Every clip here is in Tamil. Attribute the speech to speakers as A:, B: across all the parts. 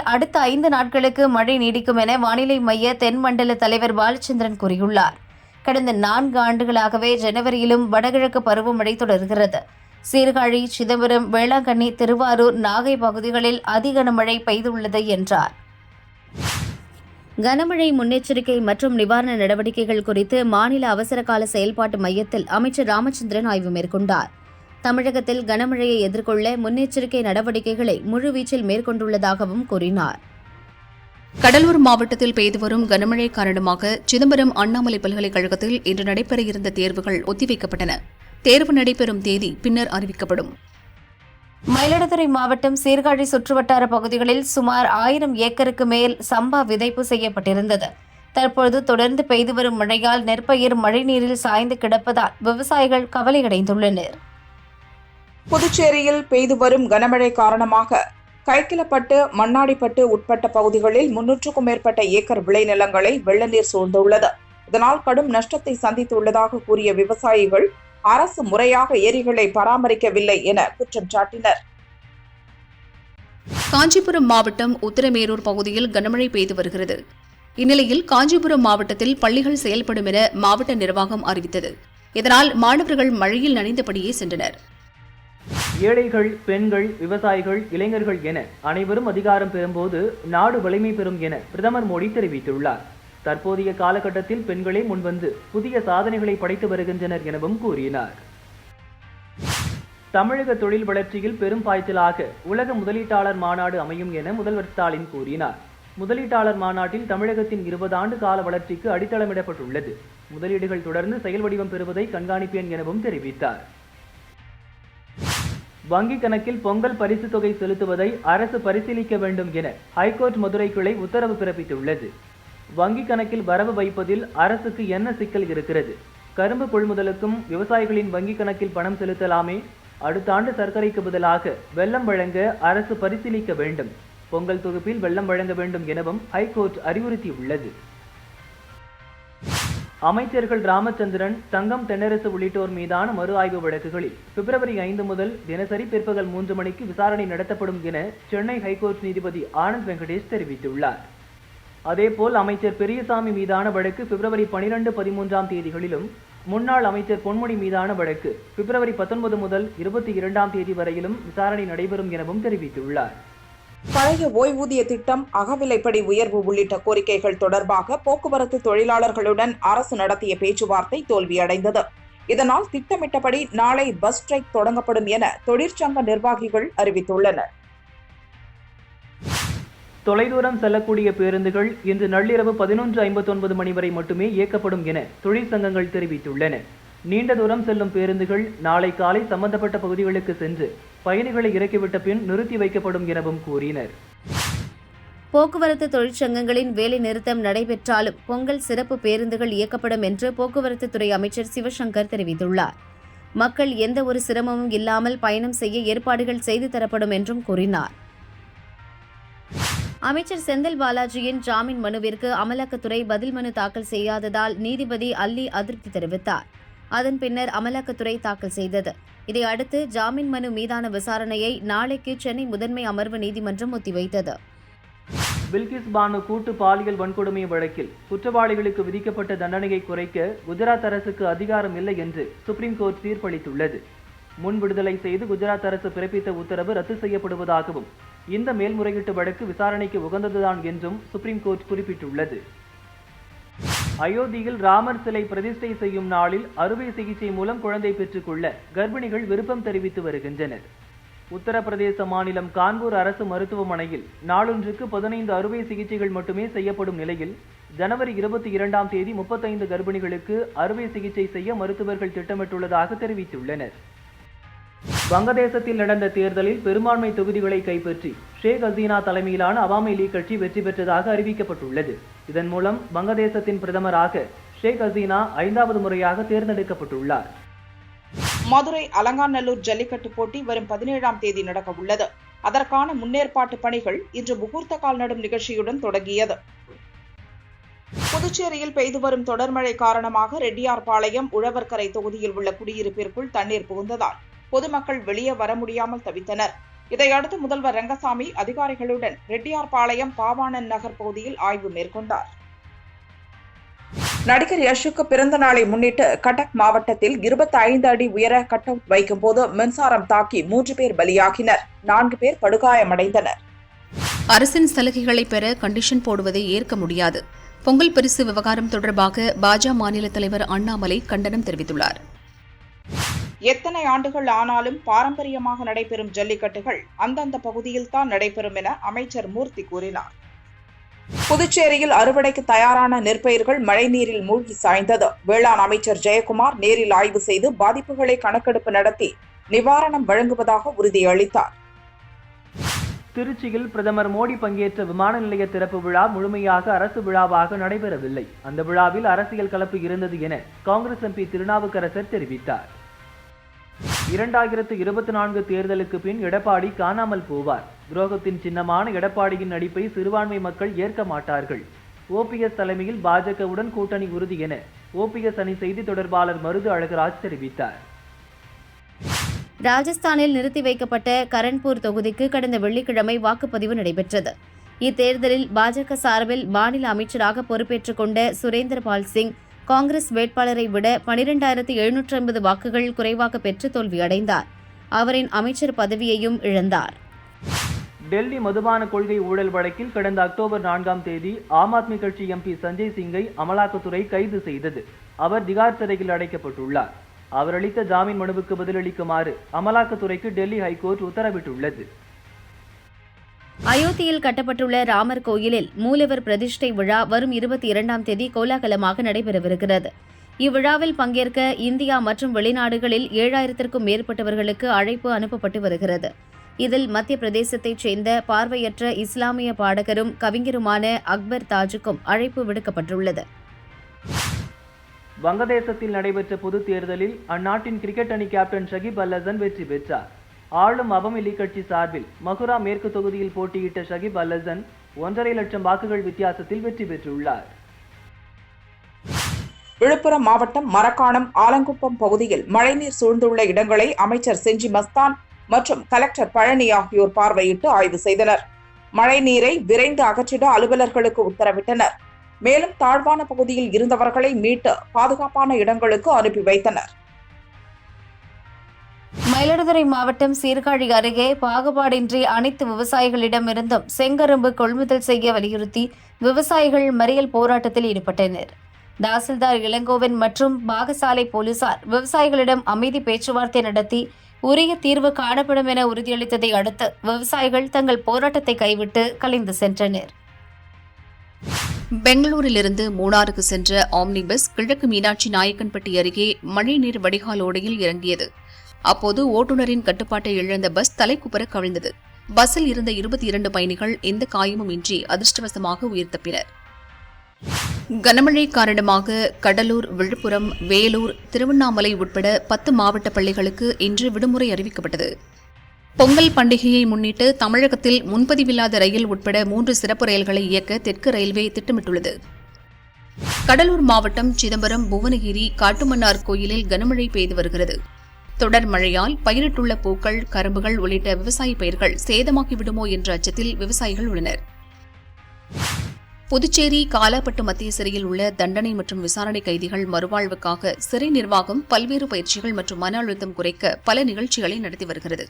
A: தமிழகத்தில் அடுத்த ஐந்து நாட்களுக்கு மழை நீடிக்கும் என வானிலை மைய தென்மண்டல தலைவர் பாலச்சந்திரன் கூறியுள்ளார் கடந்த நான்கு ஆண்டுகளாகவே ஜனவரியிலும் வடகிழக்கு பருவமழை தொடர்கிறது சீர்காழி சிதம்பரம் வேளாங்கண்ணி திருவாரூர் நாகை பகுதிகளில் அதிக மழை பெய்துள்ளது என்றார் கனமழை முன்னெச்சரிக்கை மற்றும் நிவாரண நடவடிக்கைகள் குறித்து மாநில அவசரகால செயல்பாட்டு மையத்தில் அமைச்சர் ராமச்சந்திரன் ஆய்வு மேற்கொண்டார் தமிழகத்தில் கனமழையை எதிர்கொள்ள முன்னெச்சரிக்கை நடவடிக்கைகளை முழுவீச்சில் மேற்கொண்டுள்ளதாகவும் கூறினார் கடலூர் மாவட்டத்தில் பெய்து வரும் கனமழை காரணமாக சிதம்பரம் அண்ணாமலை பல்கலைக்கழகத்தில் இன்று நடைபெற இருந்த தேர்வுகள் ஒத்திவைக்கப்பட்டன தேர்வு நடைபெறும் தேதி பின்னர் அறிவிக்கப்படும் மயிலாடுதுறை மாவட்டம் சீர்காழி சுற்றுவட்டார பகுதிகளில் சுமார் ஆயிரம் ஏக்கருக்கு மேல் சம்பா விதைப்பு செய்யப்பட்டிருந்தது தற்பொழுது தொடர்ந்து பெய்து வரும் மழையால் நெற்பயிர் மழைநீரில் சாய்ந்து கிடப்பதால் விவசாயிகள் கவலையடைந்துள்ளனர் புதுச்சேரியில் பெய்து வரும் கனமழை காரணமாக கைக்கிலப்பட்டு மண்ணாடிப்பட்டு உட்பட்ட பகுதிகளில் முன்னூற்றுக்கும் மேற்பட்ட ஏக்கர் விளைநிலங்களை வெள்ள நீர் சூழ்ந்துள்ளது இதனால் கடும் நஷ்டத்தை சந்தித்துள்ளதாக கூறிய விவசாயிகள் அரசு முறையாக ஏரிகளை பராமரிக்கவில்லை என குற்றம் சாட்டினர் காஞ்சிபுரம் மாவட்டம் உத்தரமேரூர் பகுதியில் கனமழை பெய்து வருகிறது இந்நிலையில் காஞ்சிபுரம் மாவட்டத்தில் பள்ளிகள் செயல்படும் என மாவட்ட நிர்வாகம் அறிவித்தது இதனால் மாணவர்கள் மழையில் நனைந்தபடியே சென்றனர் ஏழைகள் பெண்கள் விவசாயிகள் இளைஞர்கள் என அனைவரும் அதிகாரம் பெறும்போது நாடு வலிமை பெறும் என பிரதமர் மோடி தெரிவித்துள்ளார் தற்போதைய காலகட்டத்தில் பெண்களே முன்வந்து புதிய சாதனைகளை படைத்து வருகின்றனர் எனவும் கூறினார் தமிழக தொழில் வளர்ச்சியில் பெரும் பாய்ச்சலாக உலக முதலீட்டாளர் மாநாடு அமையும் என முதல்வர் ஸ்டாலின் கூறினார் முதலீட்டாளர் மாநாட்டில் தமிழகத்தின் இருபது ஆண்டு கால வளர்ச்சிக்கு அடித்தளமிடப்பட்டுள்ளது முதலீடுகள் தொடர்ந்து செயல் வடிவம் பெறுவதை கண்காணிப்பேன் எனவும் தெரிவித்தார் வங்கி கணக்கில் பொங்கல் பரிசு தொகை செலுத்துவதை அரசு பரிசீலிக்க வேண்டும் என ஹைகோர்ட் மதுரை கிளை உத்தரவு பிறப்பித்துள்ளது வங்கி கணக்கில் வரவு வைப்பதில் அரசுக்கு என்ன சிக்கல் இருக்கிறது கரும்பு கொள்முதலுக்கும் விவசாயிகளின் வங்கி கணக்கில் பணம் செலுத்தலாமே அடுத்த ஆண்டு சர்க்கரைக்கு பதிலாக வெள்ளம் வழங்க அரசு பரிசீலிக்க வேண்டும் பொங்கல் தொகுப்பில் வெள்ளம் வழங்க வேண்டும் எனவும் ஹைகோர்ட் அறிவுறுத்தியுள்ளது அமைச்சர்கள் ராமச்சந்திரன் தங்கம் தென்னரசு உள்ளிட்டோர் மீதான மறு ஆய்வு வழக்குகளில் பிப்ரவரி ஐந்து முதல் தினசரி பிற்பகல் மூன்று மணிக்கு விசாரணை நடத்தப்படும் என சென்னை ஹைகோர்ட் நீதிபதி ஆனந்த் வெங்கடேஷ் தெரிவித்துள்ளார் அதேபோல் அமைச்சர் பெரியசாமி மீதான வழக்கு பிப்ரவரி பனிரெண்டு பதிமூன்றாம் தேதிகளிலும் முன்னாள் அமைச்சர் பொன்முடி மீதான வழக்கு பிப்ரவரி பத்தொன்பது முதல் இருபத்தி இரண்டாம் தேதி வரையிலும் விசாரணை நடைபெறும் எனவும் தெரிவித்துள்ளார் பழைய ஓய்வூதிய திட்டம் அகவிலைப்படி உயர்வு உள்ளிட்ட கோரிக்கைகள் தொடர்பாக போக்குவரத்து தொழிலாளர்களுடன் அரசு நடத்திய பேச்சுவார்த்தை தோல்வியடைந்தது இதனால் திட்டமிட்டபடி நாளை பஸ் ஸ்ட்ரைக் தொடங்கப்படும் என தொழிற்சங்க நிர்வாகிகள் அறிவித்துள்ளனர் தொலைதூரம் செல்லக்கூடிய பேருந்துகள் இன்று நள்ளிரவு பதினொன்று ஐம்பத்தொன்பது மணி வரை மட்டுமே இயக்கப்படும் என தொழிற்சங்கங்கள் தெரிவித்துள்ளன நீண்ட தூரம் செல்லும் பேருந்துகள் நாளை காலை சம்பந்தப்பட்ட பகுதிகளுக்கு சென்று பயணிகளை இறக்கிவிட்ட பின் நிறுத்தி வைக்கப்படும் எனவும் கூறினர் போக்குவரத்து தொழிற்சங்கங்களின் வேலை நிறுத்தம் நடைபெற்றாலும் பொங்கல் சிறப்பு பேருந்துகள் இயக்கப்படும் என்று போக்குவரத்து துறை அமைச்சர் சிவசங்கர் தெரிவித்துள்ளார் மக்கள் எந்த ஒரு சிரமமும் இல்லாமல் பயணம் செய்ய ஏற்பாடுகள் செய்து தரப்படும் என்றும் கூறினார் அமைச்சர் செந்தில் பாலாஜியின் ஜாமீன் மனுவிற்கு அமலாக்கத்துறை பதில் மனு தாக்கல் செய்யாததால் நீதிபதி அல்லி அதிருப்தி தெரிவித்தார் அதன் பின்னர் அமலாக்கத்துறை தாக்கல் செய்தது இதையடுத்து ஜாமீன் மனு மீதான விசாரணையை நாளைக்கு சென்னை முதன்மை அமர்வு நீதிமன்றம் ஒத்திவைத்தது பில்கிஸ் பானு கூட்டு பாலியல் வன்கொடுமை வழக்கில் குற்றவாளிகளுக்கு விதிக்கப்பட்ட தண்டனையை குறைக்க குஜராத் அரசுக்கு அதிகாரம் இல்லை என்று சுப்ரீம் கோர்ட் தீர்ப்பளித்துள்ளது முன் விடுதலை செய்து குஜராத் அரசு பிறப்பித்த உத்தரவு ரத்து செய்யப்படுவதாகவும் இந்த மேல்முறையீட்டு வழக்கு விசாரணைக்கு உகந்ததுதான் என்றும் சுப்ரீம் கோர்ட் குறிப்பிட்டுள்ளது அயோத்தியில் ராமர் சிலை பிரதிஷ்டை செய்யும் நாளில் அறுவை சிகிச்சை மூலம் குழந்தை பெற்றுக்கொள்ள கர்ப்பிணிகள் விருப்பம் தெரிவித்து வருகின்றனர் உத்தரப்பிரதேச மாநிலம் கான்பூர் அரசு மருத்துவமனையில் நாளொன்றுக்கு பதினைந்து அறுவை சிகிச்சைகள் மட்டுமே செய்யப்படும் நிலையில் ஜனவரி இருபத்தி இரண்டாம் தேதி முப்பத்தைந்து கர்ப்பிணிகளுக்கு அறுவை சிகிச்சை செய்ய மருத்துவர்கள் திட்டமிட்டுள்ளதாக தெரிவித்துள்ளனர் வங்கதேசத்தில் நடந்த தேர்தலில் பெரும்பான்மை தொகுதிகளை கைப்பற்றி ஷேக் ஹசீனா தலைமையிலான அவாமி லீக் கட்சி வெற்றி பெற்றதாக அறிவிக்கப்பட்டுள்ளது இதன் மூலம் வங்கதேசத்தின் பிரதமராக ஷேக் ஹசீனா ஐந்தாவது முறையாக தேர்ந்தெடுக்கப்பட்டுள்ளார் மதுரை அலங்காநல்லூர் ஜல்லிக்கட்டு போட்டி வரும் பதினேழாம் தேதி நடக்க உள்ளது அதற்கான முன்னேற்பாட்டு பணிகள் இன்று முகூர்த்த கால் நடும் நிகழ்ச்சியுடன் தொடங்கியது புதுச்சேரியில் பெய்து வரும் தொடர்மழை காரணமாக ரெட்டியார்பாளையம் உழவர்கரை தொகுதியில் உள்ள குடியிருப்பிற்குள் தண்ணீர் புகுந்ததால் பொதுமக்கள் வெளியே வர முடியாமல் தவித்தனர் இதையடுத்து முதல்வர் ரங்கசாமி அதிகாரிகளுடன் ரெட்டியார்பாளையம் பாவாணன் நகர் பகுதியில் ஆய்வு மேற்கொண்டார் நடிகர் யஷுக்கு பிறந்த நாளை முன்னிட்டு கட்டக் மாவட்டத்தில் இருபத்தி ஐந்து அடி உயர கட் அவுட் வைக்கும்போது மின்சாரம் தாக்கி மூன்று பேர் பலியாகினர் நான்கு பேர் படுகாயமடைந்தனர் அரசின் சலுகைகளை பெற கண்டிஷன் போடுவதை ஏற்க முடியாது பொங்கல் பரிசு விவகாரம் தொடர்பாக பாஜ மாநில தலைவர் அண்ணாமலை கண்டனம் தெரிவித்துள்ளார் எத்தனை ஆண்டுகள் ஆனாலும் பாரம்பரியமாக நடைபெறும் ஜல்லிக்கட்டுகள் அந்தந்த பகுதியில் தான் நடைபெறும் என அமைச்சர் மூர்த்தி கூறினார் புதுச்சேரியில் அறுவடைக்கு தயாரான நெற்பயிர்கள் மழைநீரில் மூழ்கி சாய்ந்தது வேளாண் அமைச்சர் ஜெயக்குமார் நேரில் ஆய்வு செய்து பாதிப்புகளை கணக்கெடுப்பு நடத்தி நிவாரணம் வழங்குவதாக உறுதியளித்தார் திருச்சியில் பிரதமர் மோடி பங்கேற்ற விமான நிலைய திறப்பு விழா முழுமையாக அரசு விழாவாக நடைபெறவில்லை அந்த விழாவில் அரசியல் கலப்பு இருந்தது என காங்கிரஸ் எம்பி திருநாவுக்கரசர் தெரிவித்தார் இரண்டாயிரத்து இருபத்தி நான்கு தேர்தலுக்கு பின் எடப்பாடி காணாமல் போவார் துரோகத்தின் சின்னமான எடப்பாடியின் நடிப்பை சிறுபான்மை மக்கள் ஏற்க மாட்டார்கள் ஓபிஎஸ் தலைமையில் பாஜகவுடன் கூட்டணி உறுதி என ஓபிஎஸ் அணி செய்தி தொடர்பாளர் மருது அழகராஜ் தெரிவித்தார் ராஜஸ்தானில் நிறுத்தி வைக்கப்பட்ட கரண்பூர் தொகுதிக்கு கடந்த வெள்ளிக்கிழமை வாக்குப்பதிவு நடைபெற்றது இத்தேர்தலில் பாஜக சார்பில் மாநில அமைச்சராக பொறுப்பேற்றுக் கொண்ட சுரேந்திரபால் சிங் காங்கிரஸ் வேட்பாளரை விட பனிரெண்டாயிரத்து எழுநூற்று ஐம்பது வாக்குகள் குறைவாக பெற்று தோல்வியடைந்தார் அவரின் அமைச்சர் பதவியையும் இழந்தார் டெல்லி மதுபான கொள்கை ஊழல் வழக்கில் கடந்த அக்டோபர் நான்காம் தேதி ஆம் ஆத்மி கட்சி எம்பி சஞ்சய் சிங்கை அமலாக்கத்துறை கைது செய்தது அவர் திகார் சிறையில் அடைக்கப்பட்டுள்ளார் அவர் அளித்த ஜாமீன் மனுவுக்கு பதிலளிக்குமாறு அமலாக்கத்துறைக்கு டெல்லி ஹைகோர்ட் உத்தரவிட்டுள்ளது அயோத்தியில் கட்டப்பட்டுள்ள ராமர் கோயிலில் மூலவர் பிரதிஷ்டை விழா வரும் இருபத்தி இரண்டாம் தேதி கோலாகலமாக நடைபெறவிருக்கிறது இவ்விழாவில் பங்கேற்க இந்தியா மற்றும் வெளிநாடுகளில் ஏழாயிரத்திற்கும் மேற்பட்டவர்களுக்கு அழைப்பு அனுப்பப்பட்டு வருகிறது இதில் மத்திய பிரதேசத்தைச் சேர்ந்த பார்வையற்ற இஸ்லாமிய பாடகரும் கவிஞருமான அக்பர் தாஜுக்கும் அழைப்பு விடுக்கப்பட்டுள்ளது வங்கதேசத்தில் நடைபெற்ற பொதுத் தேர்தலில் அந்நாட்டின் கிரிக்கெட் அணி கேப்டன் ஷகிப் அல் வெற்றி பெற்றார் ஆளும் அவாமி கட்சி சார்பில் மகுரா மேற்கு தொகுதியில் போட்டியிட்ட ஷகிப் அல்லசன் ஒன்றரை லட்சம் வாக்குகள் வித்தியாசத்தில் வெற்றி பெற்றுள்ளார் விழுப்புரம் மாவட்டம் மரக்காணம் ஆலங்குப்பம் பகுதியில் மழைநீர் சூழ்ந்துள்ள இடங்களை அமைச்சர் செஞ்சி மஸ்தான் மற்றும் கலெக்டர் பழனி ஆகியோர் பார்வையிட்டு ஆய்வு செய்தனர் மழைநீரை விரைந்து அகற்றிட அலுவலர்களுக்கு உத்தரவிட்டனர் மேலும் தாழ்வான பகுதியில் இருந்தவர்களை மீட்டு பாதுகாப்பான இடங்களுக்கு அனுப்பி வைத்தனர் மயிலாடுதுறை மாவட்டம் சீர்காழி அருகே பாகுபாடின்றி அனைத்து விவசாயிகளிடமிருந்தும் செங்கரும்பு கொள்முதல் செய்ய வலியுறுத்தி விவசாயிகள் மறியல் போராட்டத்தில் ஈடுபட்டனர் தாசில்தார் இளங்கோவன் மற்றும் பாகசாலை போலீசார் விவசாயிகளிடம் அமைதி பேச்சுவார்த்தை நடத்தி உரிய தீர்வு காணப்படும் என உறுதியளித்ததை அடுத்து விவசாயிகள் தங்கள் போராட்டத்தை கைவிட்டு கலைந்து சென்றனர் பெங்களூரிலிருந்து மூணாருக்கு சென்ற ஆம்னி பஸ் கிழக்கு மீனாட்சி நாயக்கன்பட்டி அருகே மழைநீர் வடிகால் ஓடையில் இறங்கியது அப்போது ஓட்டுநரின் கட்டுப்பாட்டை இழந்த பஸ் தலைக்குப்புற கவிழ்ந்தது பஸ்ஸில் இருந்த இருபத்தி இரண்டு பயணிகள் எந்த காயமும் இன்றி அதிர்ஷ்டவசமாக உயிர் தப்பினர் கனமழை காரணமாக கடலூர் விழுப்புரம் வேலூர் திருவண்ணாமலை உட்பட பத்து மாவட்ட பள்ளிகளுக்கு இன்று விடுமுறை அறிவிக்கப்பட்டது பொங்கல் பண்டிகையை முன்னிட்டு தமிழகத்தில் முன்பதிவில்லாத ரயில் உட்பட மூன்று சிறப்பு ரயில்களை இயக்க தெற்கு ரயில்வே திட்டமிட்டுள்ளது கடலூர் மாவட்டம் சிதம்பரம் புவனகிரி காட்டுமன்னார் கோயிலில் கனமழை பெய்து வருகிறது தொடர் மழையால் பயிரிட்டுள்ள பூக்கள் கரும்புகள் உள்ளிட்ட விவசாய பயிர்கள் சேதமாகிவிடுமோ என்ற அச்சத்தில் விவசாயிகள் உள்ளனர் புதுச்சேரி காலாப்பட்டு மத்திய சிறையில் உள்ள தண்டனை மற்றும் விசாரணை கைதிகள் மறுவாழ்வுக்காக சிறை நிர்வாகம் பல்வேறு பயிற்சிகள் மற்றும் மன அழுத்தம் குறைக்க பல நிகழ்ச்சிகளை நடத்தி வருகிறது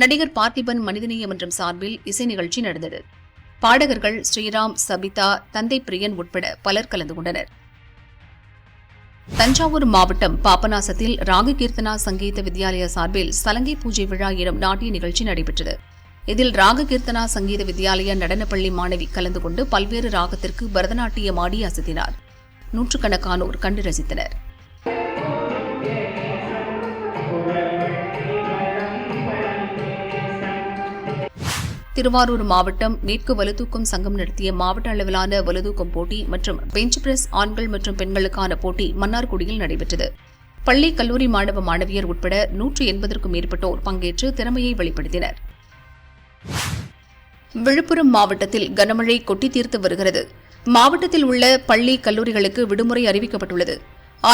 A: நடிகர் பார்த்திபன் மனிதநேய மன்றம் சார்பில் இசை நிகழ்ச்சி நடந்தது பாடகர்கள் ஸ்ரீராம் சபிதா தந்தை பிரியன் உட்பட பலர் கலந்து கொண்டனர் தஞ்சாவூர் மாவட்டம் பாபநாசத்தில் ராகு கீர்த்தனா சங்கீத வித்யாலய சார்பில் சலங்கை பூஜை விழா எனும் நாட்டிய நிகழ்ச்சி நடைபெற்றது இதில் ராகு கீர்த்தனா சங்கீத வித்யாலய நடனப்பள்ளி மாணவி கலந்து கொண்டு பல்வேறு ராகத்திற்கு பரதநாட்டியமாடி அசத்தினார் நூற்றுக்கணக்கானோர் கண்டு ரசித்தனா் திருவாரூர் மாவட்டம் மேற்கு வலுதூக்கம் சங்கம் நடத்திய மாவட்ட அளவிலான வலுதூக்கம் போட்டி மற்றும் பெஞ்ச் பிரஸ் ஆண்கள் மற்றும் பெண்களுக்கான போட்டி மன்னார்குடியில் நடைபெற்றது பள்ளி கல்லூரி மாணவ மாணவியர் உட்பட நூற்று எண்பதற்கும் மேற்பட்டோர் பங்கேற்று திறமையை வெளிப்படுத்தினர் விழுப்புரம் மாவட்டத்தில் கனமழை கொட்டி தீர்த்து வருகிறது மாவட்டத்தில் உள்ள பள்ளி கல்லூரிகளுக்கு விடுமுறை அறிவிக்கப்பட்டுள்ளது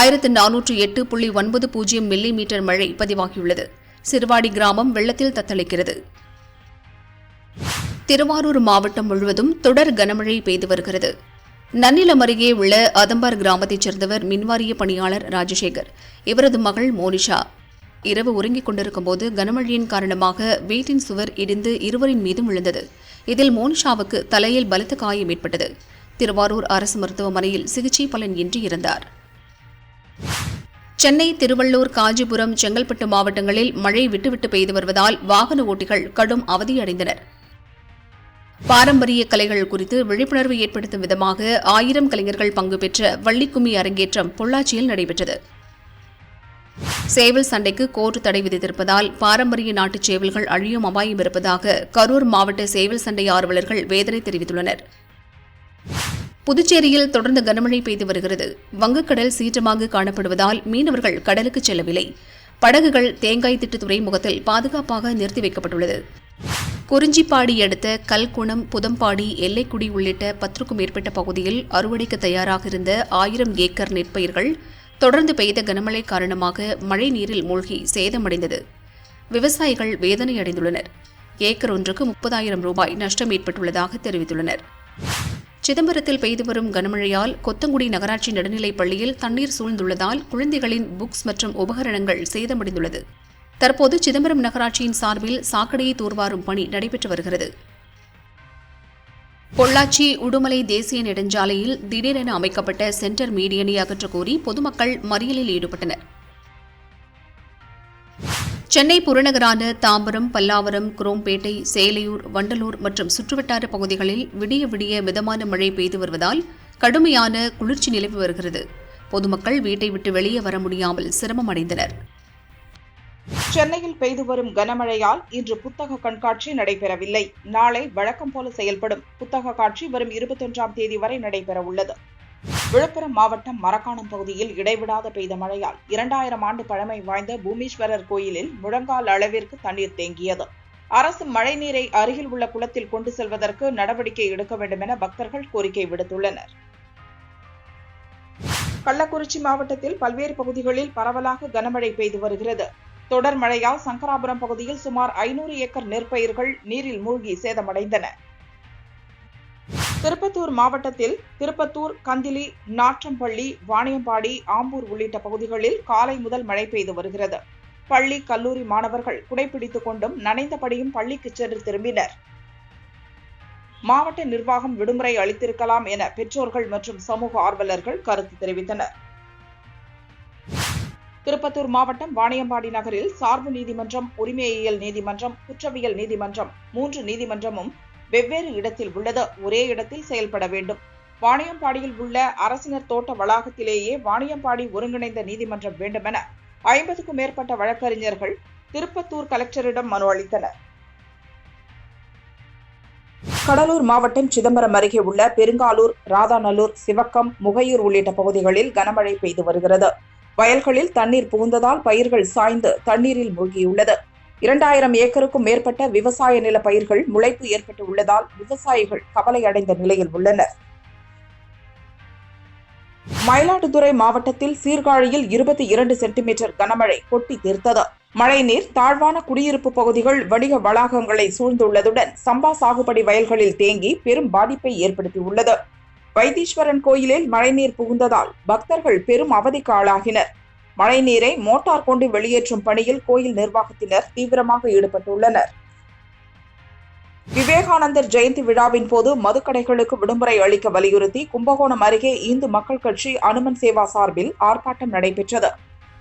A: ஆயிரத்து நானூற்று எட்டு புள்ளி ஒன்பது பூஜ்ஜியம் மில்லி மீட்டர் மழை பதிவாகியுள்ளது சிறுவாடி கிராமம் வெள்ளத்தில் தத்தளிக்கிறது திருவாரூர் மாவட்டம் முழுவதும் தொடர் கனமழை பெய்து வருகிறது நன்னிலம் அருகே உள்ள அதம்பார் கிராமத்தைச் சேர்ந்தவர் மின்வாரிய பணியாளர் ராஜசேகர் இவரது மகள் மோனிஷா இரவு உறங்கிக் கொண்டிருக்கும் போது கனமழையின் காரணமாக வீட்டின் சுவர் இடிந்து இருவரின் மீதும் விழுந்தது இதில் மோனிஷாவுக்கு தலையில் பலத்த காயம் ஏற்பட்டது திருவாரூர் அரசு மருத்துவமனையில் சிகிச்சை பலன் இன்றி இருந்தார் சென்னை திருவள்ளூர் காஞ்சிபுரம் செங்கல்பட்டு மாவட்டங்களில் மழை விட்டுவிட்டு பெய்து வருவதால் வாகன ஓட்டிகள் கடும் அவதியடைந்தனர் பாரம்பரிய கலைகள் குறித்து விழிப்புணர்வு ஏற்படுத்தும் விதமாக ஆயிரம் கலைஞர்கள் பங்கு பெற்ற வள்ளிக்கும்மி அரங்கேற்றம் பொள்ளாச்சியில் நடைபெற்றது சேவல் சண்டைக்கு கோர்ட் தடை விதித்திருப்பதால் பாரம்பரிய நாட்டுச் சேவல்கள் அழியும் அபாயம் இருப்பதாக கரூர் மாவட்ட சேவல் சண்டை ஆர்வலர்கள் வேதனை தெரிவித்துள்ளனர் புதுச்சேரியில் தொடர்ந்து கனமழை பெய்து வருகிறது வங்கக்கடல் சீற்றமாக காணப்படுவதால் மீனவர்கள் கடலுக்கு செல்லவில்லை படகுகள் தேங்காய் திட்டு துறைமுகத்தில் பாதுகாப்பாக நிறுத்தி வைக்கப்பட்டுள்ளது குறிஞ்சிப்பாடி அடுத்த கல்குணம் புதம்பாடி எல்லைக்குடி உள்ளிட்ட பத்துக்கும் மேற்பட்ட பகுதியில் அறுவடைக்கு தயாராக இருந்த ஆயிரம் ஏக்கர் நெற்பயிர்கள் தொடர்ந்து பெய்த கனமழை காரணமாக மழை நீரில் மூழ்கி சேதமடைந்தது விவசாயிகள் வேதனை அடைந்துள்ளனர் ஏக்கர் ஒன்றுக்கு முப்பதாயிரம் ரூபாய் நஷ்டம் ஏற்பட்டுள்ளதாக தெரிவித்துள்ளனர் சிதம்பரத்தில் பெய்து வரும் கனமழையால் கொத்தங்குடி நகராட்சி நடுநிலைப் பள்ளியில் தண்ணீர் சூழ்ந்துள்ளதால் குழந்தைகளின் புக்ஸ் மற்றும் உபகரணங்கள் சேதமடைந்துள்ளது தற்போது சிதம்பரம் நகராட்சியின் சார்பில் சாக்கடையை தூர்வாரும் பணி நடைபெற்று வருகிறது பொள்ளாச்சி உடுமலை தேசிய நெடுஞ்சாலையில் திடீரென அமைக்கப்பட்ட சென்டர் மீடியனை அகற்றக் கோரி பொதுமக்கள் மறியலில் ஈடுபட்டனர் சென்னை புறநகரான தாம்பரம் பல்லாவரம் குரோம்பேட்டை சேலையூர் வண்டலூர் மற்றும் சுற்றுவட்டார பகுதிகளில் விடிய விடிய மிதமான மழை பெய்து வருவதால் கடுமையான குளிர்ச்சி நிலவி வருகிறது பொதுமக்கள் வீட்டை விட்டு வெளியே வர முடியாமல் சிரமமடைந்தனர் சென்னையில் பெய்து வரும் கனமழையால் இன்று புத்தக கண்காட்சி நடைபெறவில்லை நாளை வழக்கம் போல செயல்படும் புத்தக காட்சி வரும் இருபத்தொன்றாம் தேதி வரை நடைபெறவுள்ளது விழுப்புரம் மாவட்டம் மரக்காணம் பகுதியில் இடைவிடாத பெய்த மழையால் இரண்டாயிரம் ஆண்டு பழமை வாய்ந்த பூமீஸ்வரர் கோயிலில் முழங்கால் அளவிற்கு தண்ணீர் தேங்கியது அரசு மழைநீரை அருகில் உள்ள குளத்தில் கொண்டு செல்வதற்கு நடவடிக்கை எடுக்க வேண்டும் என பக்தர்கள் கோரிக்கை விடுத்துள்ளனர் கள்ளக்குறிச்சி மாவட்டத்தில் பல்வேறு பகுதிகளில் பரவலாக கனமழை பெய்து வருகிறது தொடர் மழையால் சங்கராபுரம் பகுதியில் சுமார் ஐநூறு ஏக்கர் நெற்பயிர்கள் நீரில் மூழ்கி சேதமடைந்தன திருப்பத்தூர் மாவட்டத்தில் திருப்பத்தூர் கந்திலி நாற்றம்பள்ளி வாணியம்பாடி ஆம்பூர் உள்ளிட்ட பகுதிகளில் காலை முதல் மழை பெய்து வருகிறது பள்ளி கல்லூரி மாணவர்கள் குடைப்பிடித்துக் கொண்டும் நனைந்தபடியும் பள்ளிக்கு சென்று திரும்பினர் மாவட்ட நிர்வாகம் விடுமுறை அளித்திருக்கலாம் என பெற்றோர்கள் மற்றும் சமூக ஆர்வலர்கள் கருத்து தெரிவித்தனர் திருப்பத்தூர் மாவட்டம் வாணியம்பாடி நகரில் சார்பு நீதிமன்றம் உரிமையியல் நீதிமன்றம் குற்றவியல் நீதிமன்றம் மூன்று நீதிமன்றமும் வெவ்வேறு இடத்தில் உள்ளது ஒரே இடத்தில் செயல்பட வேண்டும் வாணியம்பாடியில் உள்ள அரசினர் தோட்ட வளாகத்திலேயே வாணியம்பாடி ஒருங்கிணைந்த நீதிமன்றம் வேண்டுமென ஐம்பதுக்கும் மேற்பட்ட வழக்கறிஞர்கள் திருப்பத்தூர் கலெக்டரிடம் மனு அளித்தனர் கடலூர் மாவட்டம் சிதம்பரம் அருகே உள்ள பெருங்காலூர் ராதாநல்லூர் சிவக்கம் முகையூர் உள்ளிட்ட பகுதிகளில் கனமழை பெய்து வருகிறது வயல்களில் தண்ணீர் புகுந்ததால் பயிர்கள் சாய்ந்து தண்ணீரில் மூழ்கியுள்ளது இரண்டாயிரம் ஏக்கருக்கும் மேற்பட்ட விவசாய நில பயிர்கள் முளைப்பு ஏற்பட்டு உள்ளதால் விவசாயிகள் கவலையடைந்த நிலையில் உள்ளனர் மயிலாடுதுறை மாவட்டத்தில் சீர்காழியில் இருபத்தி இரண்டு சென்டிமீட்டர் கனமழை கொட்டி தீர்த்தது மழைநீர் தாழ்வான குடியிருப்பு பகுதிகள் வணிக வளாகங்களை சூழ்ந்துள்ளதுடன் சம்பா சாகுபடி வயல்களில் தேங்கி பெரும் பாதிப்பை ஏற்படுத்தியுள்ளது வைத்தீஸ்வரன் கோயிலில் மழைநீர் புகுந்ததால் பக்தர்கள் பெரும் அவதிக்கு ஆளாகினர் மழைநீரை மோட்டார் கொண்டு வெளியேற்றும் பணியில் கோயில் நிர்வாகத்தினர் தீவிரமாக ஈடுபட்டுள்ளனர் விவேகானந்தர் ஜெயந்தி விழாவின் போது மதுக்கடைகளுக்கு விடுமுறை அளிக்க வலியுறுத்தி கும்பகோணம் அருகே இந்து மக்கள் கட்சி அனுமன் சேவா சார்பில் ஆர்ப்பாட்டம் நடைபெற்றது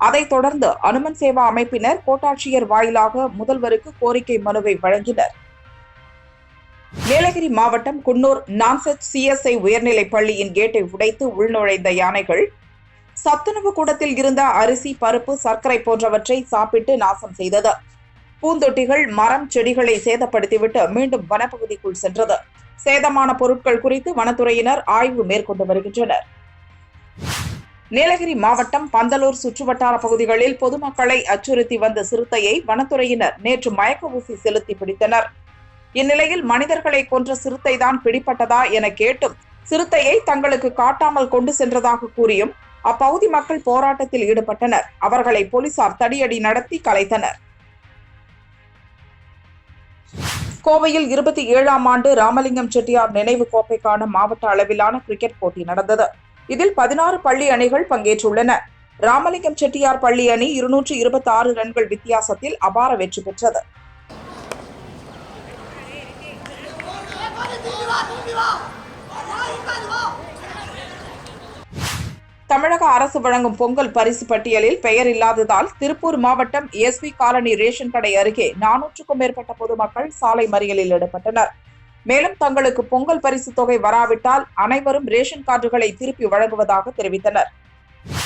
A: அதைத் தொடர்ந்து அனுமன் சேவா அமைப்பினர் கோட்டாட்சியர் வாயிலாக முதல்வருக்கு கோரிக்கை மனுவை வழங்கினர் நீலகிரி மாவட்டம் குன்னூர் நான்செட் சிஎஸ்ஐ உயர்நிலைப் பள்ளியின் கேட்டை உடைத்து உள்நுழைந்த யானைகள் சத்துணவு கூடத்தில் இருந்த அரிசி பருப்பு சர்க்கரை போன்றவற்றை சாப்பிட்டு நாசம் செய்தது பூந்தொட்டிகள் மரம் செடிகளை சேதப்படுத்திவிட்டு மீண்டும் வனப்பகுதிக்குள் சென்றது சேதமான பொருட்கள் குறித்து வனத்துறையினர் ஆய்வு மேற்கொண்டு வருகின்றனர் நீலகிரி மாவட்டம் பந்தலூர் சுற்றுவட்டார பகுதிகளில் பொதுமக்களை அச்சுறுத்தி வந்த சிறுத்தையை வனத்துறையினர் நேற்று மயக்க ஊசி செலுத்தி பிடித்தனர் இந்நிலையில் மனிதர்களை கொன்ற சிறுத்தை தான் பிடிப்பட்டதா என கேட்டும் சிறுத்தையை தங்களுக்கு காட்டாமல் கொண்டு சென்றதாக கூறியும் அப்பகுதி மக்கள் போராட்டத்தில் ஈடுபட்டனர் அவர்களை போலீசார் தடியடி நடத்தி கலைத்தனர் கோவையில் இருபத்தி ஏழாம் ஆண்டு ராமலிங்கம் செட்டியார் நினைவு கோப்பைக்கான மாவட்ட அளவிலான கிரிக்கெட் போட்டி நடந்தது இதில் பதினாறு பள்ளி அணிகள் பங்கேற்றுள்ளன ராமலிங்கம் செட்டியார் பள்ளி அணி இருநூற்றி இருபத்தி ஆறு ரன்கள் வித்தியாசத்தில் அபார வெற்றி பெற்றது தமிழக அரசு வழங்கும் பொங்கல் பரிசு பட்டியலில் பெயர் இல்லாததால் திருப்பூர் மாவட்டம் எஸ்வி காலனி ரேஷன் கடை அருகே நானூற்றுக்கும் மேற்பட்ட பொதுமக்கள் சாலை மறியலில் ஈடுபட்டனர் மேலும் தங்களுக்கு பொங்கல் பரிசு தொகை வராவிட்டால் அனைவரும் ரேஷன் கார்டுகளை திருப்பி வழங்குவதாக தெரிவித்தனர்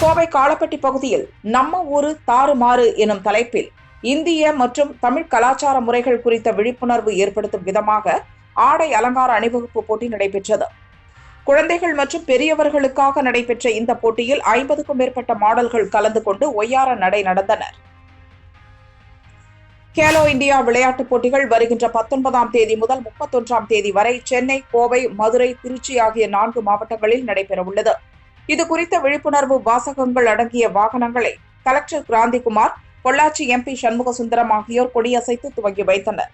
A: கோவை காலப்பட்டி பகுதியில் நம்ம ஊரு தாறுமாறு எனும் தலைப்பில் இந்திய மற்றும் தமிழ் கலாச்சார முறைகள் குறித்த விழிப்புணர்வு ஏற்படுத்தும் விதமாக ஆடை அலங்கார அணிவகுப்பு போட்டி நடைபெற்றது குழந்தைகள் மற்றும் பெரியவர்களுக்காக நடைபெற்ற இந்த போட்டியில் ஐம்பதுக்கும் மேற்பட்ட மாடல்கள் கலந்து கொண்டு ஒய்யார நடை நடந்தனர் கேலோ இந்தியா விளையாட்டுப் போட்டிகள் வருகின்ற பத்தொன்பதாம் தேதி முதல் முப்பத்தொன்றாம் தேதி வரை சென்னை கோவை மதுரை திருச்சி ஆகிய நான்கு மாவட்டங்களில் நடைபெறவுள்ளது இது குறித்த விழிப்புணர்வு வாசகங்கள் அடங்கிய வாகனங்களை கலெக்டர் கிராந்திகுமார் பொள்ளாச்சி எம்பி சண்முக சுந்தரம் ஆகியோர் கொடியசைத்து துவங்கி வைத்தனர்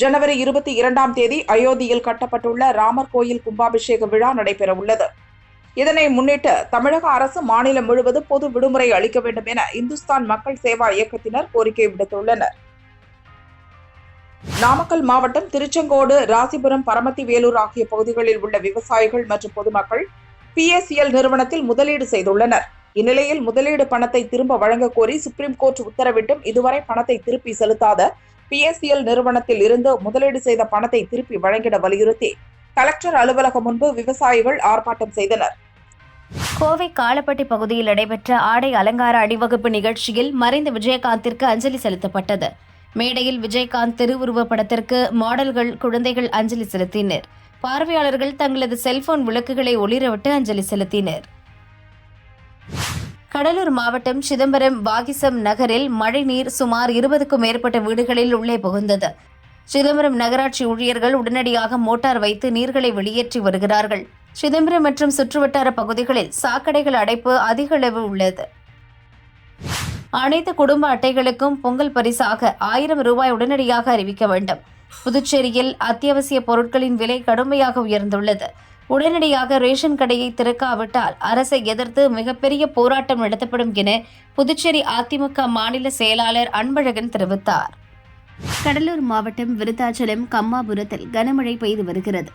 A: ஜனவரி இருபத்தி இரண்டாம் தேதி அயோத்தியில் கட்டப்பட்டுள்ள ராமர் கோயில் கும்பாபிஷேக விழா நடைபெறவுள்ளது இதனை முன்னிட்டு தமிழக அரசு மாநிலம் முழுவதும் பொது விடுமுறை அளிக்க வேண்டும் என இந்துஸ்தான் மக்கள் சேவா இயக்கத்தினர் கோரிக்கை விடுத்துள்ளனர் நாமக்கல் மாவட்டம் திருச்செங்கோடு ராசிபுரம் பரமத்தி வேலூர் ஆகிய பகுதிகளில் உள்ள விவசாயிகள் மற்றும் பொதுமக்கள் பிஎஸ்சிஎல் நிறுவனத்தில் முதலீடு செய்துள்ளனர் இந்நிலையில் முதலீடு பணத்தை திரும்ப வழங்க கோரி சுப்ரீம் கோர்ட் உத்தரவிட்டும் இதுவரை பணத்தை திருப்பி செலுத்தாத பிஎஸ்சிஎல் நிறுவனத்தில் இருந்து முதலீடு செய்த பணத்தை திருப்பி வழங்கிட வலியுறுத்தி கலெக்டர் அலுவலகம் முன்பு விவசாயிகள் ஆர்ப்பாட்டம் செய்தனர் கோவை காலப்பட்டி பகுதியில் நடைபெற்ற ஆடை அலங்கார அணிவகுப்பு நிகழ்ச்சியில் மறைந்த விஜயகாந்திற்கு அஞ்சலி செலுத்தப்பட்டது மேடையில் விஜயகாந்த் திருவுருவ படத்திற்கு மாடல்கள் குழந்தைகள் அஞ்சலி செலுத்தினர் பார்வையாளர்கள் தங்களது செல்போன் விளக்குகளை ஒளிரவிட்டு அஞ்சலி செலுத்தினர் கடலூர் மாவட்டம் சிதம்பரம் வாகிசம் நகரில் மழைநீர் சுமார் இருபதுக்கும் மேற்பட்ட வீடுகளில் உள்ளே புகுந்தது சிதம்பரம் நகராட்சி ஊழியர்கள் உடனடியாக மோட்டார் வைத்து நீர்களை வெளியேற்றி வருகிறார்கள் சிதம்பரம் மற்றும் சுற்றுவட்டார பகுதிகளில் சாக்கடைகள் அடைப்பு அதிக அளவு உள்ளது அனைத்து குடும்ப அட்டைகளுக்கும் பொங்கல் பரிசாக ஆயிரம் ரூபாய் உடனடியாக அறிவிக்க வேண்டும் புதுச்சேரியில் அத்தியாவசிய பொருட்களின் விலை கடுமையாக உயர்ந்துள்ளது உடனடியாக ரேஷன் கடையை திறக்காவிட்டால் அரசை எதிர்த்து மிகப்பெரிய போராட்டம் நடத்தப்படும் என புதுச்சேரி அதிமுக மாநில செயலாளர் அன்பழகன் தெரிவித்தார் கடலூர் மாவட்டம் விருத்தாச்சலம் கம்மாபுரத்தில் கனமழை பெய்து வருகிறது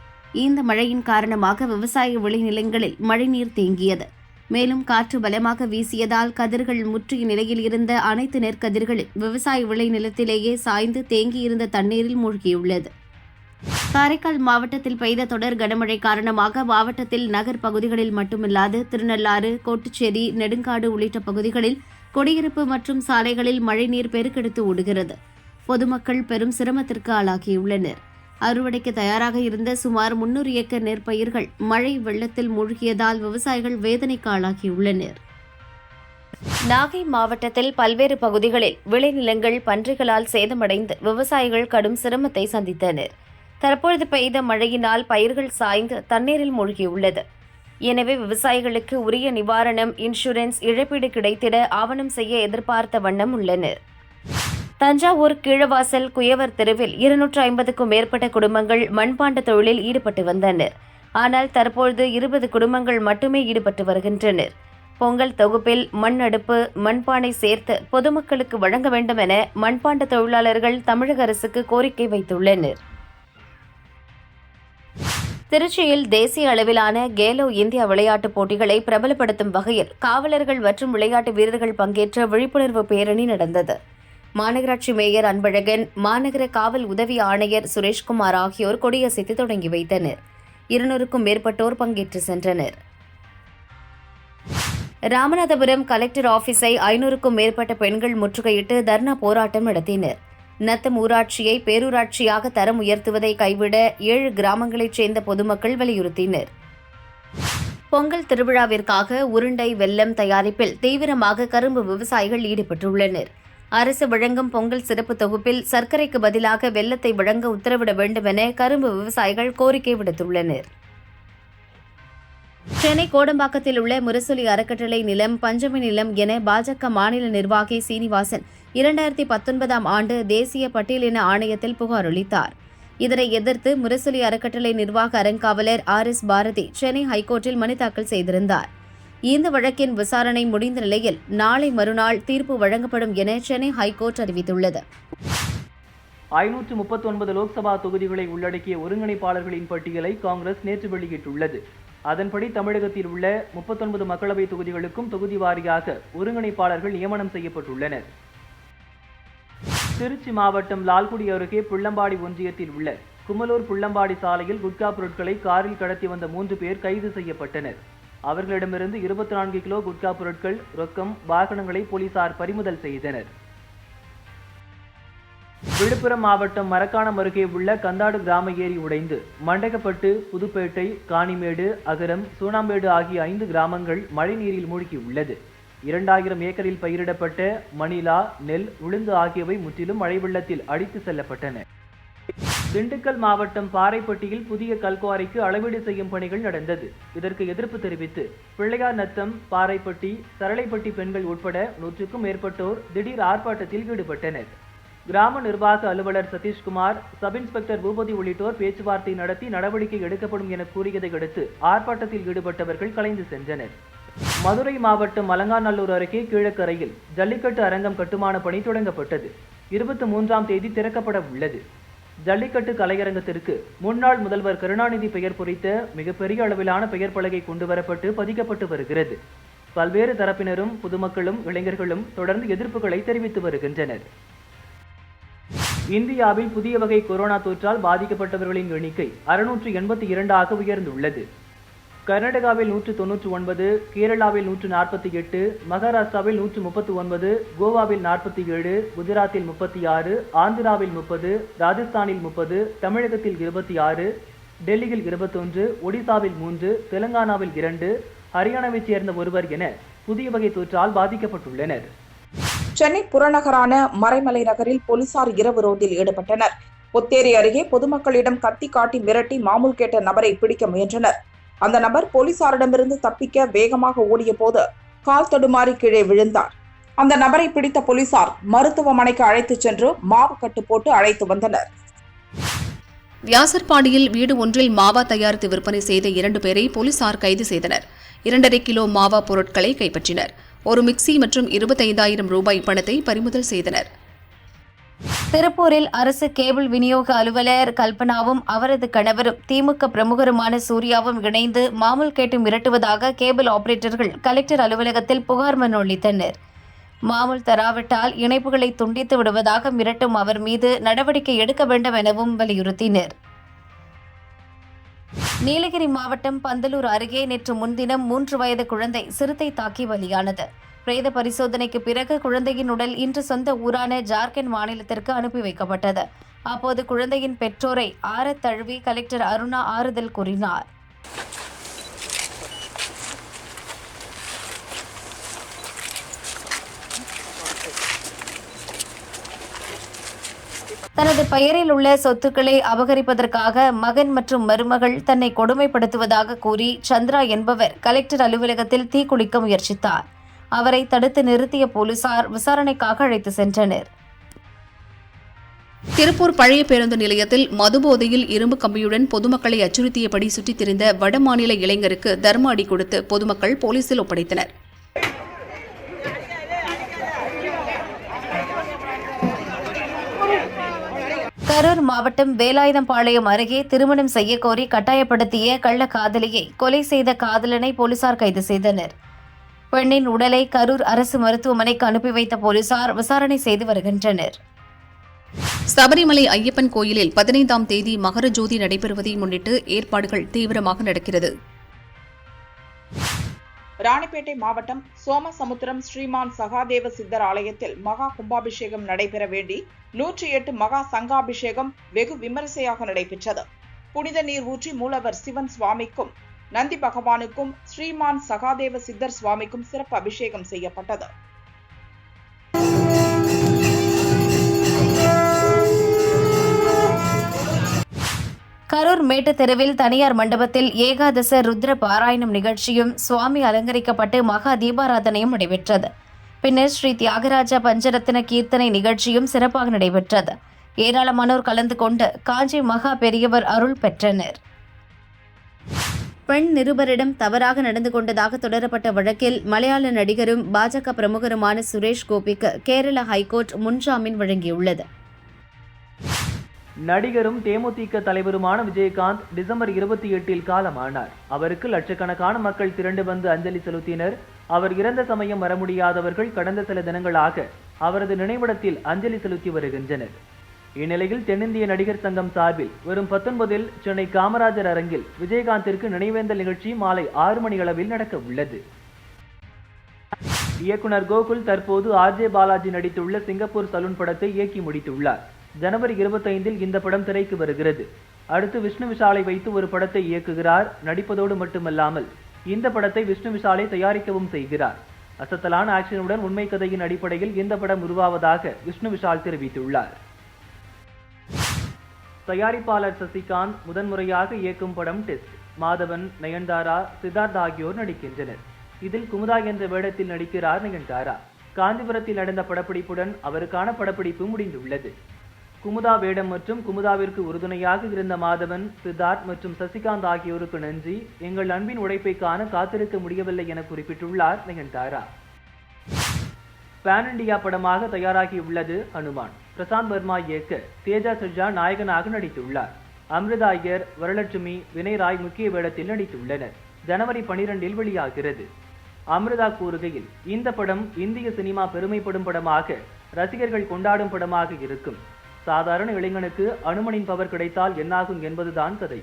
A: இந்த மழையின் காரணமாக விவசாய விளைநிலங்களில் மழைநீர் தேங்கியது மேலும் காற்று பலமாக வீசியதால் கதிர்கள் முற்றிய நிலையில் இருந்த அனைத்து நெற்கதிர்களும் விவசாய விளைநிலத்திலேயே சாய்ந்து தேங்கியிருந்த தண்ணீரில் மூழ்கியுள்ளது காரைக்கால் மாவட்டத்தில் பெய்த தொடர் கனமழை காரணமாக மாவட்டத்தில் நகர் பகுதிகளில் மட்டுமில்லாது திருநள்ளாறு கோட்டுச்சேரி நெடுங்காடு உள்ளிட்ட பகுதிகளில் குடியிருப்பு மற்றும் சாலைகளில் மழைநீர் பெருக்கெடுத்து ஓடுகிறது பொதுமக்கள் பெரும் சிரமத்திற்கு ஆளாகியுள்ளனர் அறுவடைக்கு தயாராக இருந்த சுமார் முன்னூறு ஏக்கர் நெற்பயிர்கள் மழை வெள்ளத்தில் மூழ்கியதால் விவசாயிகள் வேதனைக்கு ஆளாகியுள்ளனர் நாகை மாவட்டத்தில் பல்வேறு பகுதிகளில் விளைநிலங்கள் பன்றிகளால் சேதமடைந்து விவசாயிகள் கடும் சிரமத்தை சந்தித்தனர் தற்பொழுது பெய்த மழையினால் பயிர்கள் சாய்ந்து தண்ணீரில் மூழ்கியுள்ளது எனவே விவசாயிகளுக்கு உரிய நிவாரணம் இன்சூரன்ஸ் இழப்பீடு கிடைத்திட ஆவணம் செய்ய எதிர்பார்த்த வண்ணம் உள்ளனர் தஞ்சாவூர் கீழவாசல் குயவர் தெருவில் இருநூற்று ஐம்பதுக்கும் மேற்பட்ட குடும்பங்கள் மண்பாண்ட தொழிலில் ஈடுபட்டு வந்தனர் ஆனால் தற்பொழுது இருபது குடும்பங்கள் மட்டுமே ஈடுபட்டு வருகின்றனர் பொங்கல் தொகுப்பில் மண் அடுப்பு மண்பானை சேர்த்து பொதுமக்களுக்கு வழங்க வேண்டும் என மண்பாண்ட தொழிலாளர்கள் தமிழக அரசுக்கு கோரிக்கை வைத்துள்ளனர் திருச்சியில் தேசிய அளவிலான கேலோ இந்தியா விளையாட்டுப் போட்டிகளை பிரபலப்படுத்தும் வகையில் காவலர்கள் மற்றும் விளையாட்டு வீரர்கள் பங்கேற்ற விழிப்புணர்வு பேரணி நடந்தது மாநகராட்சி மேயர் அன்பழகன் மாநகர காவல் உதவி ஆணையர் சுரேஷ்குமார் ஆகியோர் கொடியசைத்து தொடங்கி வைத்தனர் இருநூறுக்கும் மேற்பட்டோர் பங்கேற்று சென்றனர் ராமநாதபுரம் கலெக்டர் ஆபீஸை ஐநூறுக்கும் மேற்பட்ட பெண்கள் முற்றுகையிட்டு தர்ணா போராட்டம் நடத்தினர் நத்தம் ஊராட்சியை பேரூராட்சியாக தரம் உயர்த்துவதை கைவிட ஏழு கிராமங்களைச் சேர்ந்த பொதுமக்கள் வலியுறுத்தினர் பொங்கல் திருவிழாவிற்காக உருண்டை வெல்லம் தயாரிப்பில் தீவிரமாக கரும்பு விவசாயிகள் ஈடுபட்டுள்ளனர் அரசு வழங்கும் பொங்கல் சிறப்பு தொகுப்பில் சர்க்கரைக்கு பதிலாக வெள்ளத்தை வழங்க உத்தரவிட வேண்டும் என கரும்பு விவசாயிகள் கோரிக்கை விடுத்துள்ளனர் சென்னை கோடம்பாக்கத்தில் உள்ள முரசொலி அறக்கட்டளை நிலம் பஞ்சமி நிலம் என பாஜக மாநில நிர்வாகி சீனிவாசன் இரண்டாயிரத்தி பத்தொன்பதாம் ஆண்டு தேசிய பட்டியலின ஆணையத்தில் புகார் அளித்தார் இதனை எதிர்த்து முரசொலி அறக்கட்டளை நிர்வாக அறங்காவலர் ஆர் எஸ் பாரதி சென்னை ஹைகோர்ட்டில் மனு தாக்கல் செய்திருந்தார் இந்த வழக்கின் விசாரணை முடிந்த நிலையில் நாளை மறுநாள் தீர்ப்பு வழங்கப்படும் என சென்னை ஹைகோர்ட் அறிவித்துள்ளது ஐநூற்று முப்பத்தி ஒன்பது லோக்சபா தொகுதிகளை உள்ளடக்கிய ஒருங்கிணைப்பாளர்களின் பட்டியலை காங்கிரஸ் நேற்று வெளியிட்டுள்ளது அதன்படி தமிழகத்தில் உள்ள முப்பத்தொன்பது மக்களவை தொகுதிகளுக்கும் தொகுதி வாரியாக ஒருங்கிணைப்பாளர்கள் நியமனம் செய்யப்பட்டுள்ளனர் திருச்சி மாவட்டம் லால்குடி அருகே புள்ளம்பாடி ஒன்றியத்தில் உள்ள குமலூர் புள்ளம்பாடி சாலையில் குட்கா பொருட்களை காரில் கடத்தி வந்த மூன்று பேர் கைது செய்யப்பட்டனர் அவர்களிடமிருந்து இருபத்தி நான்கு கிலோ குட்கா பொருட்கள் ரொக்கம் வாகனங்களை போலீசார் பறிமுதல் செய்தனர் விழுப்புரம் மாவட்டம் மரக்காணம் அருகே உள்ள கந்தாடு கிராம ஏரி உடைந்து மண்டகப்பட்டு புதுப்பேட்டை காணிமேடு அகரம் சூனாம்பேடு ஆகிய ஐந்து கிராமங்கள் மழைநீரில் மூழ்கியுள்ளது இரண்டாயிரம் ஏக்கரில் பயிரிடப்பட்ட மணிலா நெல் உளுந்து ஆகியவை முற்றிலும் மழை வெள்ளத்தில் அடித்து செல்லப்பட்டன திண்டுக்கல் மாவட்டம் பாறைப்பட்டியில் புதிய கல்குவாரிக்கு அளவீடு செய்யும் பணிகள் நடந்தது இதற்கு எதிர்ப்பு தெரிவித்து பிள்ளையார் நத்தம் பாறைப்பட்டி சரளைப்பட்டி பெண்கள் உட்பட நூற்றுக்கும் மேற்பட்டோர் திடீர் ஆர்ப்பாட்டத்தில் ஈடுபட்டனர் கிராம நிர்வாக அலுவலர் சதீஷ்குமார் சப் இன்ஸ்பெக்டர் பூபதி உள்ளிட்டோர் பேச்சுவார்த்தை நடத்தி நடவடிக்கை எடுக்கப்படும் என கூறியதை அடுத்து ஆர்ப்பாட்டத்தில் ஈடுபட்டவர்கள் கலைந்து சென்றனர் மதுரை மாவட்டம் அலங்காநல்லூர் அருகே கீழக்கரையில் ஜல்லிக்கட்டு அரங்கம் கட்டுமான பணி தொடங்கப்பட்டது இருபத்தி மூன்றாம் தேதி திறக்கப்பட உள்ளது ஜல்லிக்கட்டு கலையரங்கத்திற்கு முன்னாள் முதல்வர் கருணாநிதி பெயர் பொறித்த மிகப்பெரிய அளவிலான பெயர் பலகை கொண்டுவரப்பட்டு பதிக்கப்பட்டு வருகிறது பல்வேறு தரப்பினரும் பொதுமக்களும் இளைஞர்களும் தொடர்ந்து எதிர்ப்புகளை தெரிவித்து வருகின்றனர் இந்தியாவில் புதிய வகை கொரோனா தொற்றால் பாதிக்கப்பட்டவர்களின் எண்ணிக்கை அறுநூற்று எண்பத்தி இரண்டாக உயர்ந்துள்ளது கர்நாடகாவில் நூற்று தொன்னூற்று ஒன்பது கேரளாவில் நூற்று நாற்பத்தி எட்டு மகாராஷ்டிராவில் நூற்று முப்பத்தி ஒன்பது கோவாவில் நாற்பத்தி ஏழு குஜராத்தில் முப்பத்தி ஆறு ஆந்திராவில் முப்பது ராஜஸ்தானில் முப்பது தமிழகத்தில் இருபத்தி ஆறு டெல்லியில் இருபத்தொன்று ஒடிசாவில் மூன்று தெலங்கானாவில் இரண்டு ஹரியானாவைச் சேர்ந்த ஒருவர் என புதிய வகை தொற்றால் பாதிக்கப்பட்டுள்ளனர் சென்னை புறநகரான மறைமலை நகரில் போலீசார் இரவு ரோட்டில் ஈடுபட்டனர் புத்தேரி அருகே பொதுமக்களிடம் கத்தி காட்டி மிரட்டி மாமூல் கேட்ட நபரை பிடிக்க முயன்றனர் அந்த நபர் போலீசாரிடமிருந்து தப்பிக்க வேகமாக ஓடிய போது கால் தடுமாறி கீழே விழுந்தார் அந்த நபரை பிடித்த போலீசார் மருத்துவமனைக்கு அழைத்துச் சென்று மாவு கட்டு போட்டு அழைத்து வந்தனர் வியாசர்பாடியில் வீடு ஒன்றில் மாவா தயாரித்து விற்பனை செய்த இரண்டு பேரை போலீசார் கைது செய்தனர் இரண்டரை கிலோ மாவா பொருட்களை கைப்பற்றினர் ஒரு மிக்சி மற்றும் இருபத்தைந்தாயிரம் ரூபாய் பணத்தை பறிமுதல் செய்தனர் திருப்பூரில் அரசு கேபிள் விநியோக அலுவலர் கல்பனாவும் அவரது கணவரும் திமுக பிரமுகருமான சூர்யாவும் இணைந்து மாமூல் கேட்டு மிரட்டுவதாக கேபிள் ஆபரேட்டர்கள் கலெக்டர் அலுவலகத்தில் புகார் மனு அளித்தனர் மாமூல் தராவிட்டால் இணைப்புகளை துண்டித்து விடுவதாக மிரட்டும் அவர் மீது நடவடிக்கை எடுக்க வேண்டும் எனவும் வலியுறுத்தினர் நீலகிரி மாவட்டம் பந்தலூர் அருகே நேற்று முன்தினம் மூன்று வயது குழந்தை சிறுத்தை தாக்கி பலியானது பிரேத பரிசோதனைக்கு பிறகு குழந்தையின் உடல் இன்று சொந்த ஊரான ஜார்க்கண்ட் மாநிலத்திற்கு அனுப்பி வைக்கப்பட்டது அப்போது குழந்தையின் பெற்றோரை ஆற தழுவி கலெக்டர் அருணா ஆறுதல் கூறினார் தனது பெயரில் உள்ள சொத்துக்களை அபகரிப்பதற்காக மகன் மற்றும் மருமகள் தன்னை கொடுமைப்படுத்துவதாக கூறி சந்திரா என்பவர் கலெக்டர் அலுவலகத்தில் தீக்குளிக்க முயற்சித்தார் அவரை தடுத்து நிறுத்திய போலீசார் விசாரணைக்காக அழைத்து சென்றனர் திருப்பூர் பழைய பேருந்து நிலையத்தில் மதுபோதையில் இரும்பு கம்பியுடன் பொதுமக்களை அச்சுறுத்தியபடி சுற்றித் திரிந்த வடமாநில இளைஞருக்கு தர்ம அடி கொடுத்து பொதுமக்கள் போலீசில் ஒப்படைத்தனர் கரூர் மாவட்டம் வேலாயுதம்பாளையம் அருகே திருமணம் செய்யக்கோரி கட்டாயப்படுத்திய கள்ளக்காதலியை கொலை செய்த காதலனை போலீசார் கைது செய்தனர் பெண்ணின் உடலை கரூர் அரசு மருத்துவமனைக்கு அனுப்பி வைத்த போலீசார் விசாரணை செய்து வருகின்றனர் சபரிமலை ஐயப்பன் கோயிலில் பதினைந்தாம் தேதி மகர ஜோதி நடைபெறுவதை முன்னிட்டு ஏற்பாடுகள் தீவிரமாக நடக்கிறது ராணிப்பேட்டை மாவட்டம் சோமசமுத்திரம் ஸ்ரீமான் சகாதேவ சித்தர் ஆலயத்தில் மகா கும்பாபிஷேகம் நடைபெற வேண்டி நூற்றி எட்டு மகா சங்காபிஷேகம் வெகு விமரிசையாக நடைபெற்றது புனித நீர் ஊற்றி மூலவர் சிவன் சுவாமிக்கும் நந்தி பகவானுக்கும் ஸ்ரீமான் சகாதேவ சித்தர் சுவாமிக்கும் சிறப்பு அபிஷேகம் செய்யப்பட்டது கரூர் மேட்டு தெருவில் தனியார் மண்டபத்தில் ஏகாதச ருத்ர பாராயணம் நிகழ்ச்சியும் சுவாமி அலங்கரிக்கப்பட்டு மகா தீபாராதனையும் நடைபெற்றது பின்னர் ஸ்ரீ தியாகராஜ பஞ்சரத்ன கீர்த்தனை நிகழ்ச்சியும் சிறப்பாக நடைபெற்றது ஏராளமானோர் கலந்து கொண்டு காஞ்சி மகா பெரியவர் அருள் பெற்றனர் பெண் நிருபரிடம் தவறாக நடந்து கொண்டதாக தொடரப்பட்ட வழக்கில் மலையாள நடிகரும் பாஜக பிரமுகருமான சுரேஷ் கோபிக்கு கேரள ஹைகோர்ட் முன்ஜாமீன் வழங்கியுள்ளது நடிகரும் தேமுதிக தலைவருமான விஜயகாந்த் டிசம்பர் இருபத்தி எட்டில் காலமானார் அவருக்கு லட்சக்கணக்கான மக்கள் திரண்டு வந்து அஞ்சலி செலுத்தினர் அவர் இறந்த சமயம் வர முடியாதவர்கள் கடந்த சில தினங்களாக அவரது நினைவிடத்தில் அஞ்சலி செலுத்தி வருகின்றனர் இந்நிலையில் தென்னிந்திய நடிகர் சங்கம் சார்பில் வரும் பத்தொன்பதில் சென்னை காமராஜர் அரங்கில் விஜயகாந்திற்கு நினைவேந்தல் நிகழ்ச்சி மாலை ஆறு மணியளவில் நடக்க உள்ளது இயக்குனர் கோகுல் தற்போது ஆர்ஜே பாலாஜி நடித்துள்ள சிங்கப்பூர் சலூன் படத்தை இயக்கி முடித்துள்ளார் ஜனவரி இருபத்தைந்தில் இந்த படம் திரைக்கு வருகிறது அடுத்து விஷ்ணு விஷாலை வைத்து ஒரு படத்தை இயக்குகிறார் நடிப்பதோடு மட்டுமல்லாமல் இந்த படத்தை விஷ்ணு விஷாலை தயாரிக்கவும் செய்கிறார் அசத்தலான ஆக்சனுடன் உண்மை கதையின் அடிப்படையில் இந்த படம் உருவாவதாக விஷ்ணு விஷால் தெரிவித்துள்ளார் தயாரிப்பாளர் சசிகாந்த் முதன்முறையாக இயக்கும் படம் டெஸ்ட் மாதவன் நயன்தாரா சித்தார்த் ஆகியோர் நடிக்கின்றனர் இதில் குமுதா என்ற வேடத்தில் நடிக்கிறார் நயன்தாரா காஞ்சிபுரத்தில் நடந்த படப்பிடிப்புடன் அவருக்கான படப்பிடிப்பு முடிந்துள்ளது குமுதா வேடம் மற்றும் குமுதாவிற்கு உறுதுணையாக இருந்த மாதவன் சித்தார்த் மற்றும் சசிகாந்த் ஆகியோருக்கு நன்றி எங்கள் அன்பின் உழைப்பை காண காத்திருக்க முடியவில்லை என குறிப்பிட்டுள்ளார் நயன்தாரா பேன் இண்டியா படமாக தயாராகியுள்ளது அனுமான் பிரசாந்த் வர்மா இயக்க தேஜா சுஜா நாயகனாக நடித்துள்ளார் அமிர்தாயர் வரலட்சுமி வரலட்சுமி வினய்ராய் முக்கிய வேடத்தில் நடித்துள்ளனர் ஜனவரி பனிரெண்டில் வெளியாகிறது அமிர்தா கூறுகையில் இந்த படம் இந்திய சினிமா பெருமைப்படும் படமாக ரசிகர்கள் கொண்டாடும் படமாக இருக்கும் சாதாரண இளைஞனுக்கு அனுமனின் பவர் கிடைத்தால் என்னாகும் என்பதுதான் கதை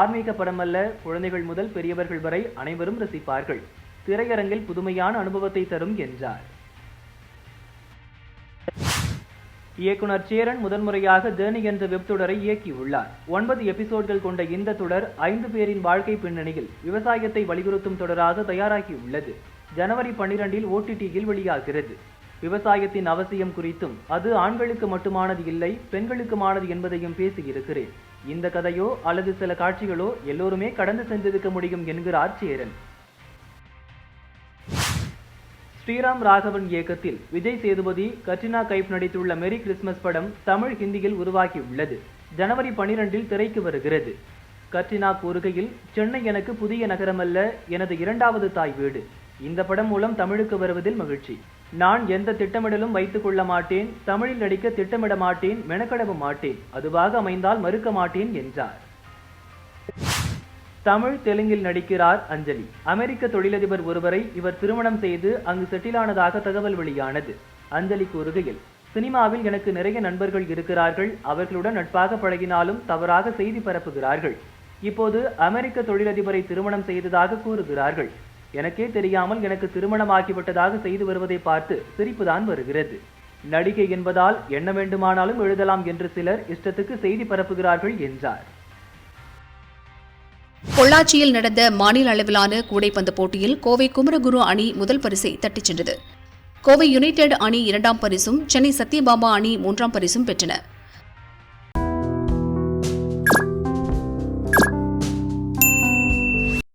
A: ஆன்மீக படமல்ல குழந்தைகள் முதல் பெரியவர்கள் வரை அனைவரும் ரசிப்பார்கள் திரையரங்கில் புதுமையான அனுபவத்தை தரும் என்றார் இயக்குனர் சேரன் முதன்முறையாக ஜேர்னி என்ற வெப்தொடரை இயக்கியுள்ளார் ஒன்பது எபிசோட்கள் கொண்ட இந்த தொடர் ஐந்து பேரின் வாழ்க்கை பின்னணியில் விவசாயத்தை வலியுறுத்தும் தொடராக தயாராகியுள்ளது ஜனவரி பன்னிரண்டில் ஓடிடியில் வெளியாகிறது விவசாயத்தின் அவசியம் குறித்தும் அது ஆண்களுக்கு மட்டுமானது இல்லை பெண்களுக்குமானது என்பதையும் பேசியிருக்கிறேன் இந்த கதையோ அல்லது சில காட்சிகளோ எல்லோருமே கடந்து சென்றிருக்க முடியும் என்கிறார் சேரன் ஸ்ரீராம் ராகவன் இயக்கத்தில் விஜய் சேதுபதி கட்ரினா கைப் நடித்துள்ள மெரி கிறிஸ்மஸ் படம் தமிழ் ஹிந்தியில் உருவாகியுள்ளது ஜனவரி பனிரெண்டில் திரைக்கு வருகிறது கட்ரினா கூறுகையில் சென்னை எனக்கு புதிய நகரமல்ல எனது இரண்டாவது தாய் வீடு இந்த படம் மூலம் தமிழுக்கு வருவதில் மகிழ்ச்சி நான் எந்த திட்டமிடலும் வைத்துக் கொள்ள மாட்டேன் தமிழில் நடிக்க திட்டமிட மாட்டேன் மெனக்கடவு மாட்டேன் அதுவாக அமைந்தால் மறுக்க மாட்டேன் என்றார் தமிழ் தெலுங்கில் நடிக்கிறார் அஞ்சலி அமெரிக்க தொழிலதிபர் ஒருவரை இவர் திருமணம் செய்து அங்கு செட்டிலானதாக தகவல் வெளியானது அஞ்சலி கூறுகையில் சினிமாவில் எனக்கு நிறைய நண்பர்கள் இருக்கிறார்கள் அவர்களுடன் நட்பாக பழகினாலும் தவறாக செய்தி பரப்புகிறார்கள் இப்போது அமெரிக்க தொழிலதிபரை திருமணம் செய்ததாக கூறுகிறார்கள் எனக்கே தெரியாமல் எனக்கு திருமணமாகிவிட்டதாக செய்து வருவதை பார்த்து சிரிப்புதான் வருகிறது நடிகை என்பதால் என்ன வேண்டுமானாலும் எழுதலாம் என்று சிலர் இஷ்டத்துக்கு செய்தி பரப்புகிறார்கள் என்றார் பொள்ளாச்சியில் நடந்த மாநில அளவிலான கூடைப்பந்து போட்டியில் கோவை குமரகுரு அணி முதல் பரிசை தட்டிச் சென்றது கோவை யுனைடெட் அணி இரண்டாம் பரிசும் சென்னை சத்யபாபா அணி மூன்றாம் பரிசும் பெற்றன